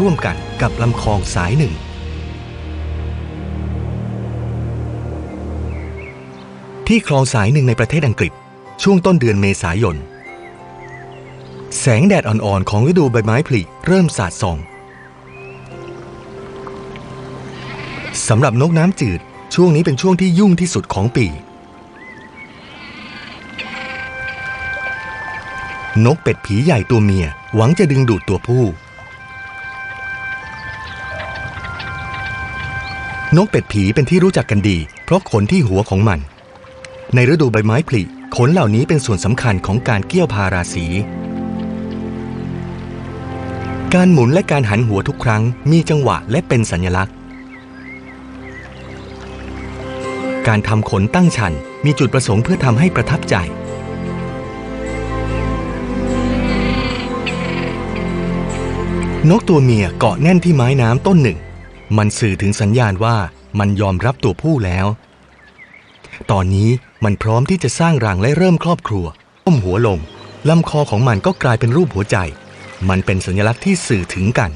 ร่วมกันกับลำคลองสายหนึ่ง ที่คลองสายหนึ่งในประเทศอังกฤษ ช่วงต้นเดือนเมษายน แสงแดดอ่อนๆ ของฤดูใบไม้ผลิเริ่มสาดส่องสำหรับนกน้ำจืด ช่วงนี้เป็นช่วงที่ยุ่งที่สุดของปี นกเป็ดผีใหญ่ตัวเมียหวังจะดึงดูดตัวผู้ นกเป็ดผีเป็นที่รู้จักกันดี เพราะขนที่หัวของมัน ในฤดูใบไม้ผลิขนเหล่านี้เป็นส่วนสำคัญของการเกี่ยวพาราสี การหมุนและการหันหัวทุกครั้งมีจังหวะและเป็นสัญลักษณ์ การทำขนตั้งชันมีจุดประสงค์เพื่อทำให้ประทับใจ นกตัวเมียเกาะแน่นที่ไม้น้ำต้นหนึ่ง มันสื่อถึงสัญญาณว่ามันยอมรับตัวผู้แล้ว ตอนนี้มันพร้อมที่จะสร้างรังและเริ่มครอบครัวก้มหัวลงลำคอของมันก็กลายเป็นรูปหัวใจ มันเป็นสัญลักษณ์ที่สื่อถึงกัน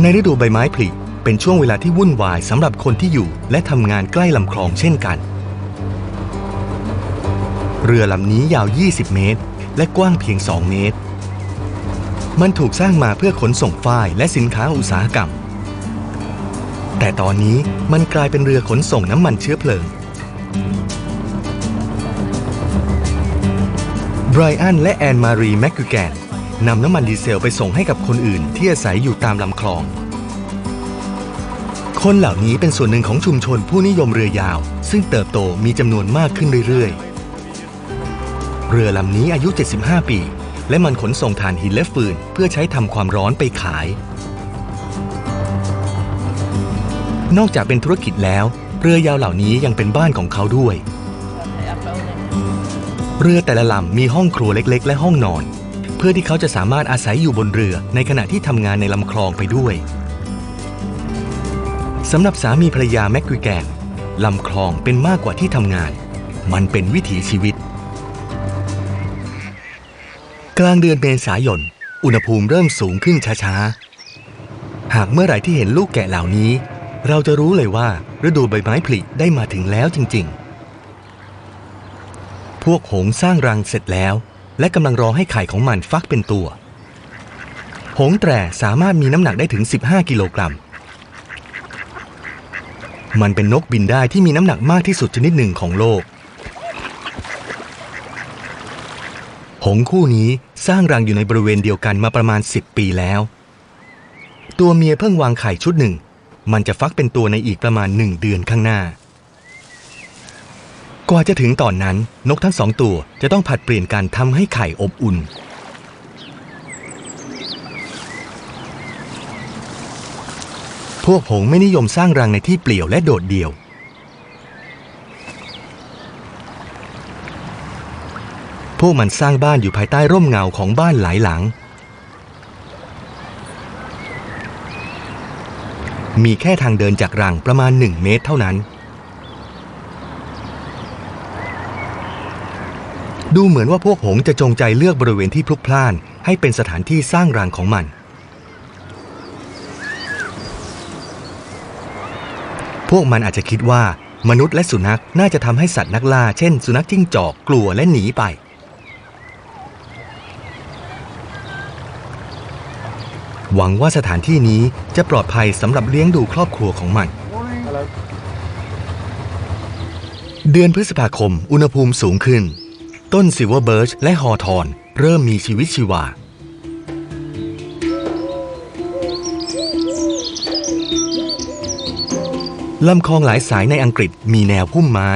ในฤดูใบไม้ผลิเป็นช่วงเวลาที่วุ่นวายสำหรับคนที่อยู่ และทำงานใกล้ลำคลองเช่นกัน เรือลำนี้ยาว 20 เมตร และกว้างเพียง 2 เมตร มันถูกสร้างมาเพื่อขนส่งฝ้ายและสินค้าอุตสาหกรรม แต่ตอนนี้มันกลายเป็นเรือขนส่งน้ำมันเชื้อเพลิงไบรอันและแอนมารีแมกกูแกนนำน้ำมันดีเซลไปส่งให้กับคนอื่นที่อาศัยอยู่ตามลำคลอง คนเหล่านี้เป็นส่วนหนึ่งของชุมชนผู้นิยมเรือยาว ซึ่งเติบโตมีจำนวนมากขึ้นเรื่อยๆ เรือลำนี้อายุ 75 ปี และมันขนส่งถ่านหินและฟืน เพื่อใช้ทำความร้อนไปขาย นอกจากเป็นธุรกิจแล้ว เรือยาวเหล่านี้ยังเป็นบ้านของเขาด้วย เรือแต่ละลำมีห้องครัวเล็ก ๆ และห้องนอน เพื่อที่เขาจะสามารถอาศัยอยู่บนเรือในขณะที่ทำงานในลำคลองไปด้วยสำหรับสามีภรรยาแม็กกุยแกนลำคลองเป็นมากกว่าที่ทำงาน มันเป็นวิถีชีวิต กลางเดือนเมษายน อุณหภูมิเริ่มสูงขึ้นช้าๆ หากเมื่อไหร่ที่เห็นลูกแกะเหล่านี้ เราจะรู้เลยว่าฤดูใบไม้ผลิได้มาถึงแล้วจริงๆ พวกหงส์สร้างรังเสร็จแล้ว และกำลังรอให้ไข่ของมันฟักเป็นตัว หงส์แตรสามารถมีน้ำหนักได้ถึง 15 กิโลกรัม มันเป็นนกบินได้ที่มีน้ำหนักมากที่สุดชนิดหนึ่งของโลก หงคู่นี้สร้างรังอยู่ในบริเวณเดียวกันมาประมาณ 10 ปีแล้ว ตัวเมียเพิ่งวางไข่ชุดหนึ่ง มันจะฟักเป็นตัวในอีกประมาณหนึ่งเดือนข้างหน้า กว่าจะถึงตอนนั้นนกทั้งสองตัวจะต้องผัดเปลี่ยนการทำให้ไข่อบอุ่น พวกหงไม่นิยมสร้างรังในที่เปลี่ยวและโดดเดี่ยว พวกมันสร้างบ้านอยู่ภายใต้ร่มเงาของบ้านหลายหลัง มีแค่ทางเดินจากรังประมาณ 1 เมตรเท่านั้น ดูเหมือนว่าพวกหงจะจงใจเลือกบริเวณที่พลุกพล่านให้เป็นสถานที่สร้างรังของมัน พวกมันอาจจะคิดว่ามนุษย์และสุนัขน่าจะทำให้สัตว์นักล่าเช่น สุนัขจิ้งจอกกลัวและหนีไป หวังว่าสถานที่นี้จะปลอดภัยสำหรับเลี้ยงดูครอบครัวของมัน เดือนพฤษภาคมอุณหภูมิสูงขึ้น ต้นซิลเวอร์เบิร์ชและฮอทอนเริ่มมีชีวิตชีวา ลำคลองหลายสายในอังกฤษมีแนวพุ่มไม้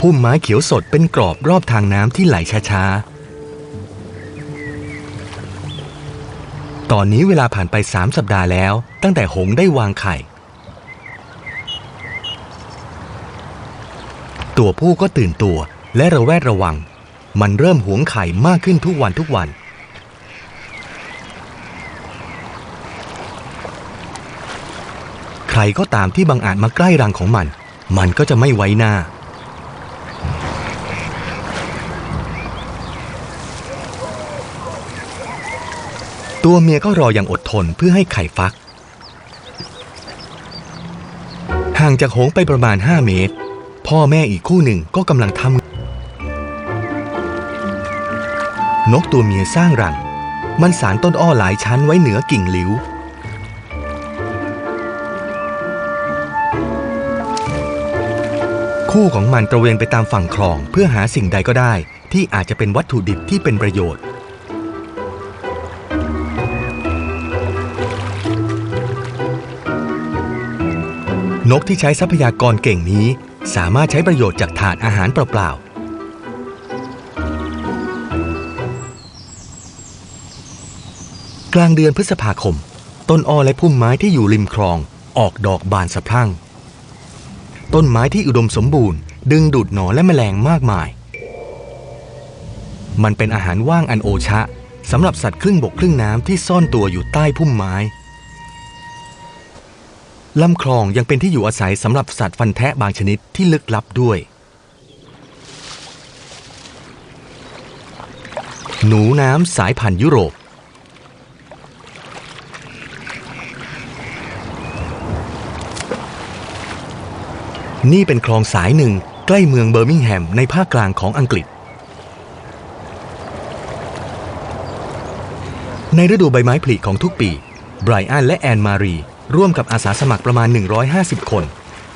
พุ่มไม้เขียวสดเป็นกรอบรอบทางน้ำที่ไหลช้าๆ ตอนนี้เวลาผ่านไป 3 สัปดาห์แล้ว ตั้งแต่หงได้วางไข่ ตัวผู้ก็ตื่นตัวและระแวดระวัง มันเริ่มหวงไข่มากขึ้นทุกวันทุกวันใครก็ตามที่บังอาจมาใกล้รังของมัน มันก็จะไม่ไว้หน้า ตัวเมียก็รออย่างอดทนเพื่อให้ไข่ฟัก ห่างจากโหงไปประมาณ 5 เมตร พ่อแม่อีกคู่หนึ่งก็กำลังทำนกตัวเมียสร้างรัง มันสารต้นอ้อหลายชั้นไว้เหนือกิ่งหลิว คู่ของมันตระเวนไปตามฝั่งคลองเพื่อหาสิ่งใดก็ได้ที่อาจจะเป็นวัตถุดิบที่เป็นประโยชน์ นกที่ใช้ทรัพยากรเก่งนี้ สามารถใช้ประโยชน์จากถาดอาหารเปล่าๆ กลางเดือนพฤษภาคม ต้นอ้อและพุ่มไม้ที่อยู่ริมคลองออกดอกบานสะพรั่ง ต้นไม้ที่อุดมสมบูรณ์ ดึงดูดหนอนและแมลงมากมาย มันเป็นอาหารว่างอันโอชะสำหรับสัตว์ครึ่งบกครึ่งน้ำที่ซ่อนตัวอยู่ใต้พุ่มไม้ ลำคลองยังเป็นที่อยู่อาศัยสำหรับสัตว์ฟันแทะบางชนิดที่ลึกลับด้วย หนูน้ำสายพันธุ์ยุโรป นี่เป็นคลองสายหนึ่งใกล้เมืองเบอร์มิงแฮมในภาคกลางของอังกฤษ ในฤดูใบไม้ผลิของทุกปีไบรอันและแอนมารี ร่วมกับอาสาสมัครประมาณ 150 คน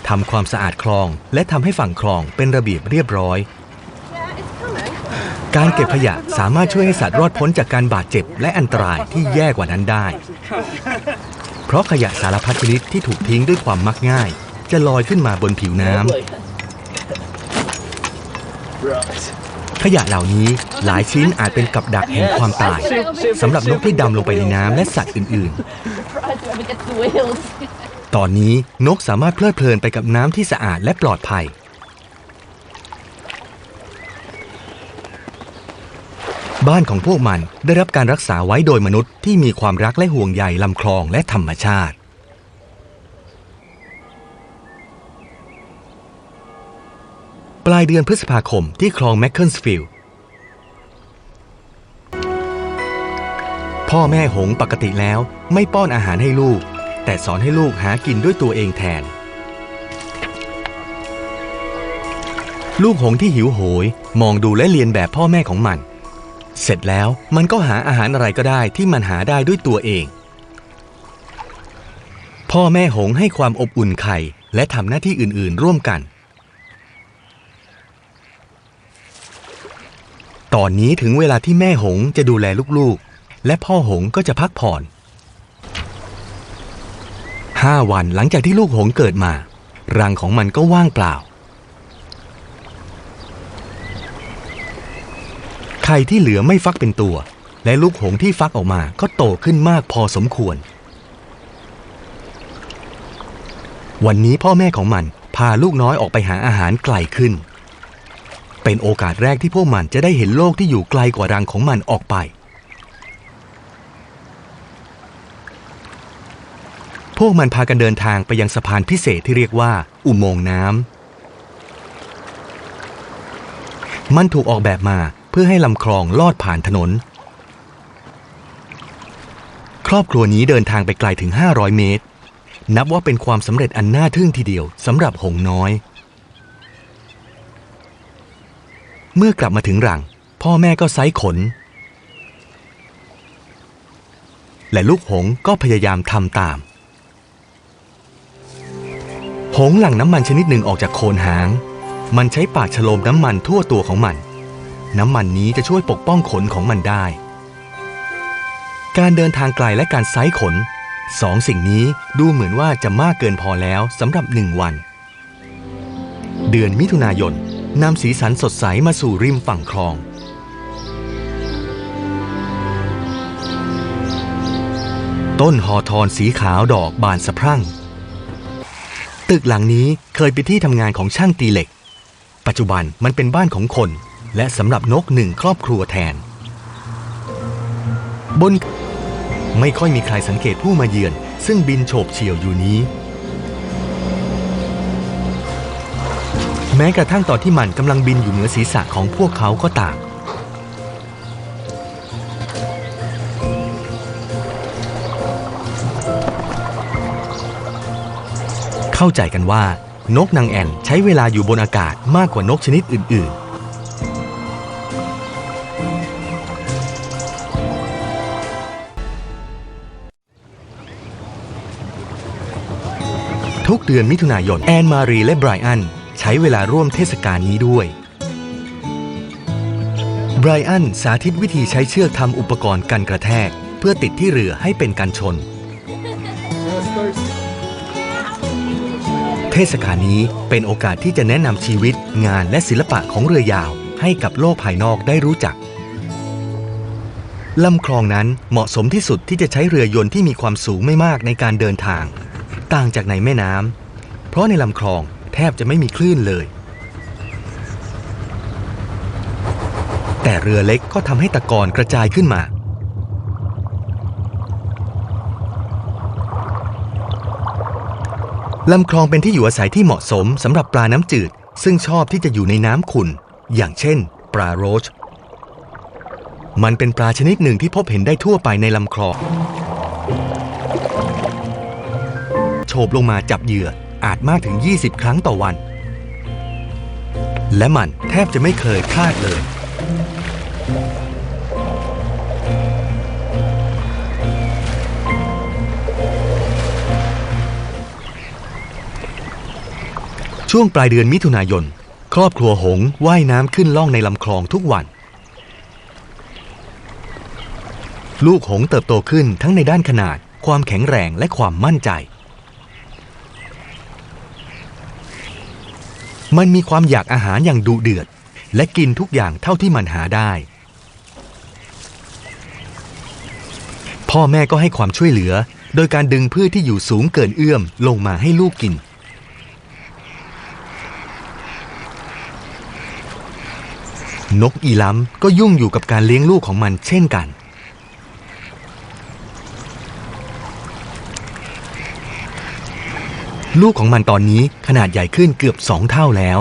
ทำความสะอาดคลอง และทำให้ฝั่งคลองเป็นระเบียบเรียบร้อย การเก็บขยะสามารถช่วยให้สัตว์รอดพ้นจากการบาดเจ็บและอันตรายที่แย่กว่านั้นได้ เพราะขยะสารพัดชนิดที่ถูกทิ้งด้วยความมักง่าย จะลอยขึ้นมาบนผิวน้ำ ขยะเหล่านี้หลายชิ้นอาจเป็นกับดักแห่งความตายสำหรับนกที่ดำลงไปในน้ำและสัตว์อื่นๆ ตอนนี้นกสามารถเพลิดเพลินไปกับน้ำที่สะอาดและปลอดภัย บ้านของพวกมันได้รับการรักษาไว้โดยมนุษย์ที่มีความรักและห่วงใยลำคลองและธรรมชาติ ปลายเดือนพฤษภาคมที่คลองแมคเคิลสฟิลด์พ่อแม่หงปกติแล้วไม่ป้อนอาหารให้ลูก แต่สอนให้ลูกหากินด้วยตัวเองแทน ลูกหงที่หิวโหย มองดูและเรียนแบบพ่อแม่ของมัน เสร็จแล้วมันก็หาอาหารอะไรก็ได้ที่มันหาได้ด้วยตัวเอง พ่อแม่หงให้ความอบอุ่นไข่และทำหน้าที่อื่นๆ ร่วมกัน ตอนนี้ถึงเวลาที่แม่หงจะดูแลลูกๆ และพ่อหงก็จะพักผ่อนห้าวันหลังจากที่ลูกหงเกิดมา รังของมันก็ว่างเปล่า ไข่ที่เหลือไม่ฟักเป็นตัว และลูกหงที่ฟักออกมาก็โตขึ้นมากพอสมควร วันนี้พ่อแม่ของมันพาลูกน้อยออกไปหาอาหารไกลขึ้น เป็นโอกาสแรกที่พวกมันจะได้เห็นโลกที่อยู่ไกลกว่ารังของมันออกไป พวกมันพากันเดินทางไปยังสะพานพิเศษที่เรียกว่า อุโมงค์น้ำ มันถูกออกแบบมาเพื่อให้ลำคลองลอดผ่านถนน ครอบครัวนี้เดินทางไปไกลถึง 500 เมตร นับว่าเป็นความสำเร็จอันน่าทึ่งทีเดียวสำหรับหงน้อย เมื่อกลับมาถึงรัง พ่อแม่ก็ไซขน และลูกหงก็พยายามทำตาม หงหลั่งน้ำมันชนิดหนึ่งออกจากโคนหาง มันใช้ปากฉโลมน้ำมันทั่วตัวของมัน น้ำมันนี้จะช่วยปกป้องขนของมันได้ การเดินทางไกลและการไซขนสองสิ่งนี้ดูเหมือนว่าจะมากเกินพอแล้วสำหรับหนึ่งวัน เดือนมิถุนายน นำสีสันสดใสมาสู่ริมฝั่งคลอง ต้นหอทอนสีขาวดอกบานสะพรั่ง ตึกหลังนี้เคยเป็นที่ทำงานของช่างตีเหล็ก ปัจจุบันมันเป็นบ้านของคน และสำหรับนกหนึ่งครอบครัวแทน บนไม่ค่อยมีใครสังเกตผู้มาเยือน ซึ่งบินโฉบเฉี่ยวอยู่นี้ แม้กระทั่งตอนที่มันกำลังบินอยู่เหนือศีรษะของพวกเขาก็ต่างเข้าใจกันว่านกนางแอ่นใช้เวลาอยู่บนอากาศมากกว่านกชนิดอื่น ๆทุกเดือนมิถุนายน แอนมารีและไบรอัน ช้เวลาร่วมเทศกาลนี้ด้วยไบรอันสาธิตวิธีใช้เชือกทำอุปกรณ์กันกระแทก เพื่อติดที่เรือให้เป็นกันชน เทศกาลนี้เป็นโอกาสที่จะแนะนำชีวิตงานและศิลปะของเรือยาว ให้กับโลกภายนอกได้รู้จักลำคลองนั้นเหมาะสมที่สุดที่จะใช้เรือยนต์ที่มีความสูงไม่มากในการเดินทาง ต่างจากในแม่น้ำเพราะในลำคลอง แทบจะไม่มีคลื่นเลย แต่เรือเล็กก็ทำให้ตะกอนกระจายขึ้นมา ลำคลองเป็นที่อยู่อาศัยที่เหมาะสมสำหรับปลาน้ำจืด ซึ่งชอบที่จะอยู่ในน้ำขุ่น อย่างเช่น ปลาโรช มันเป็นปลาชนิดหนึ่งที่พบเห็นได้ทั่วไปในลำคลองโฉบลงมาจับเหยื่อ อาจมากถึง 20 ครั้งต่อวัน และมันแทบจะไม่เคยพลาดเลย ช่วงปลายเดือนมิถุนายน ครอบครัวหงว่ายน้ำขึ้นล่องในลำคลองทุกวัน ลูกหงเติบโตขึ้นทั้งในด้านขนาด ความแข็งแรงและความมั่นใจ มันมีความอยากอาหารอย่างดุเดือด และกินทุกอย่างเท่าที่มันหาได้ พ่อแม่ก็ให้ความช่วยเหลือ โดยการดึงพืชที่อยู่สูงเกินเอื้อมลงมาให้ลูกกิน นกอีล้ำก็ยุ่งอยู่กับการเลี้ยงลูกของมันเช่นกัน ลูกของมันตอนนี้ขนาดใหญ่ขึ้นเกือบสองเท่าแล้ว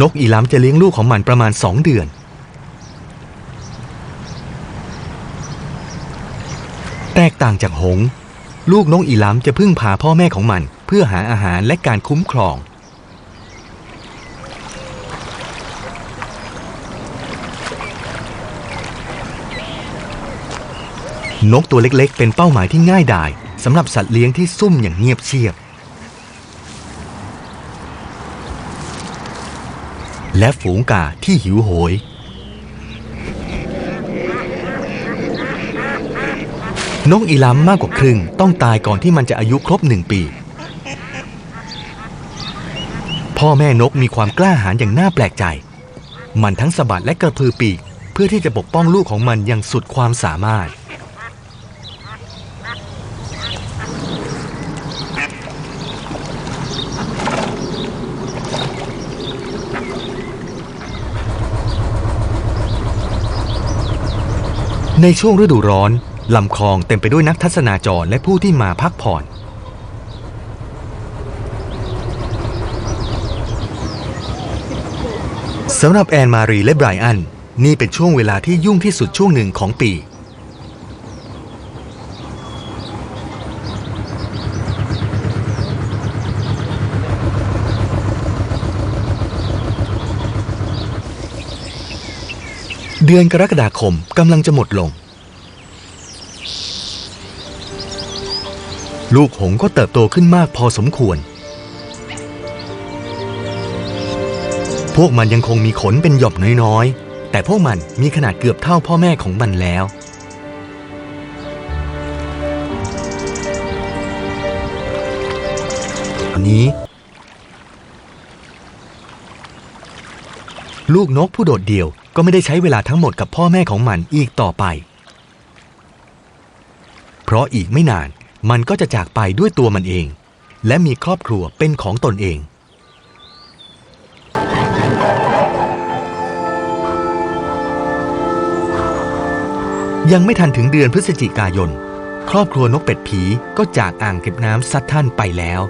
นกอีล้ำจะเลี้ยงลูกของมันประมาณสองเดือน แตกต่างจากหง ลูกนกอีล้ำจะพึ่งพาพ่อแม่ของมัน เพื่อหาอาหารและการคุ้มครอง นกตัวเล็กๆ เป็นเป้าหมายที่ง่ายดายสำหรับสัตว์เลี้ยงที่ซุ่มอย่างเงียบเชียบ และฝูงกาที่หิวโหย นกอีลัมมากกว่าครึ่งต้องตายก่อนที่มันจะอายุครบหนึ่งปี พ่อแม่นกมีความกล้าหาญอย่างน่าแปลกใจ มันทั้งสะบัดและกระพือปีก เพื่อที่จะปกป้องลูกของมันอย่างสุดความสามารถ ในช่วงฤดูร้อนลำคลองเต็มไปด้วยนักทัศนาจรและผู้ที่มาพักผ่อน สำหรับแอนมารีและไบรอัน นี่เป็นช่วงเวลาที่ยุ่งที่สุดช่วงหนึ่งของปี เดือนกรกฎาคมกำลังจะหมดลง ลูกหงส์ก็เติบโตขึ้นมากพอสมควร พวกมันยังคงมีขนเป็นหย่อมน้อยๆ แต่พวกมันมีขนาดเกือบเท่าพ่อแม่ของมันแล้วตอน ลูกนกผู้โดดเดี่ยวก็ไม่ได้ใช้เวลาทั้งหมดกับพ่อแม่ของมันอีกต่อไป เพราะอีกไม่นานมันก็จะจากไปด้วยตัวมันเอง และมีครอบครัวเป็นของตนเอง ยังไม่ทันถึงเดือนพฤศจิกายน ครอบครัวนกเป็ดผีก็จากอ่างเก็บน้ำซัดท่านไปแล้ว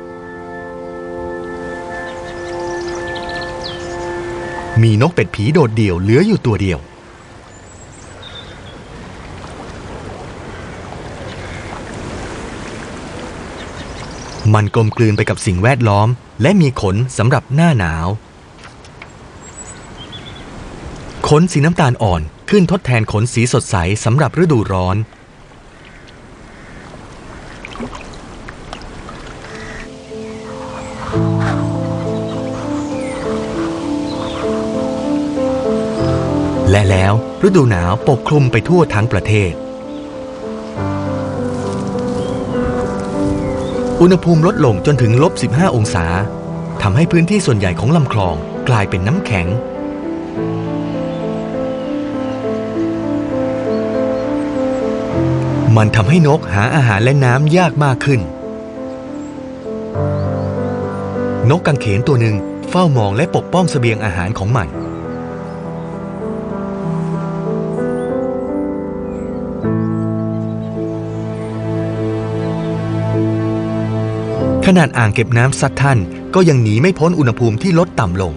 มีนกเป็ดผีโดดเดี่ยวเหลืออยู่ตัวเดียว มันกลมกลืนไปกับสิ่งแวดล้อม และมีขนสำหรับหน้าหนาว ขนสีน้ำตาลอ่อนขึ้นทดแทนขนสีสดใสสำหรับฤดูร้อน ฤดูหนาวปกคลุมไปทั่วทั้งประเทศ อุณหภูมิลดลงจนถึงลบ 15 องศาทำให้พื้นที่ส่วนใหญ่ของลำคลองกลายเป็นน้ำแข็ง มันทำให้นกหาอาหารและน้ำยากมากขึ้น นกกังเขนตัวหนึ่งเฝ้ามองและปกป้องเสบียงอาหารของมัน ขนาดอ่างเก็บน้ำซัดท่านก็ยังหนีไม่พ้นอุณหภูมิที่ลดต่ำลง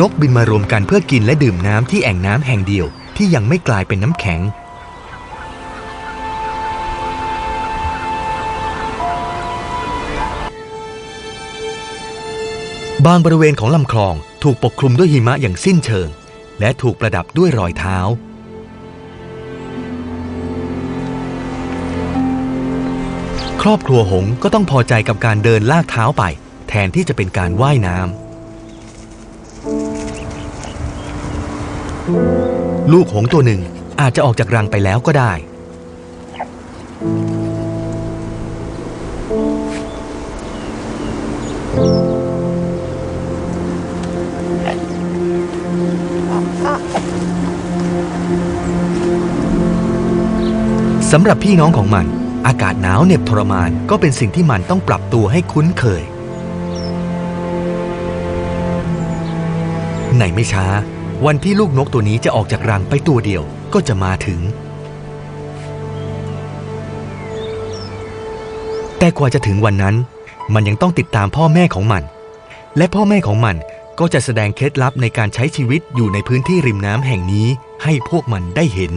นกบินมารวมกันเพื่อกินและดื่มน้ำที่แอ่งน้ำแห่งเดียวที่ยังไม่กลายเป็นน้ำแข็ง บางบริเวณของลำคลองถูกปกคลุมด้วยหิมะอย่างสิ้นเชิง และถูกประดับด้วยรอยเท้า ครอบครัวหงก็ต้องพอใจกับการเดินลากเท้าไป แทนที่จะเป็นการว่ายน้ำลูกหงตัวหนึ่งอาจจะออกจากรังไปแล้วก็ได้ สำหรับพี่น้องของมัน อากาศหนาวเหน็บทรมานก็เป็นสิ่งที่มันต้องปรับตัวให้คุ้นเคย ในไม่ช้า วันที่ลูกนกตัวนี้จะออกจากรังไปตัวเดียวก็จะมาถึง แต่กว่าจะถึงวันนั้น มันยังต้องติดตามพ่อแม่ของมัน และพ่อแม่ของมันก็จะแสดงเคล็ดลับในการใช้ชีวิตอยู่ในพื้นที่ริมน้ำแห่งนี้ให้พวกมันได้เห็น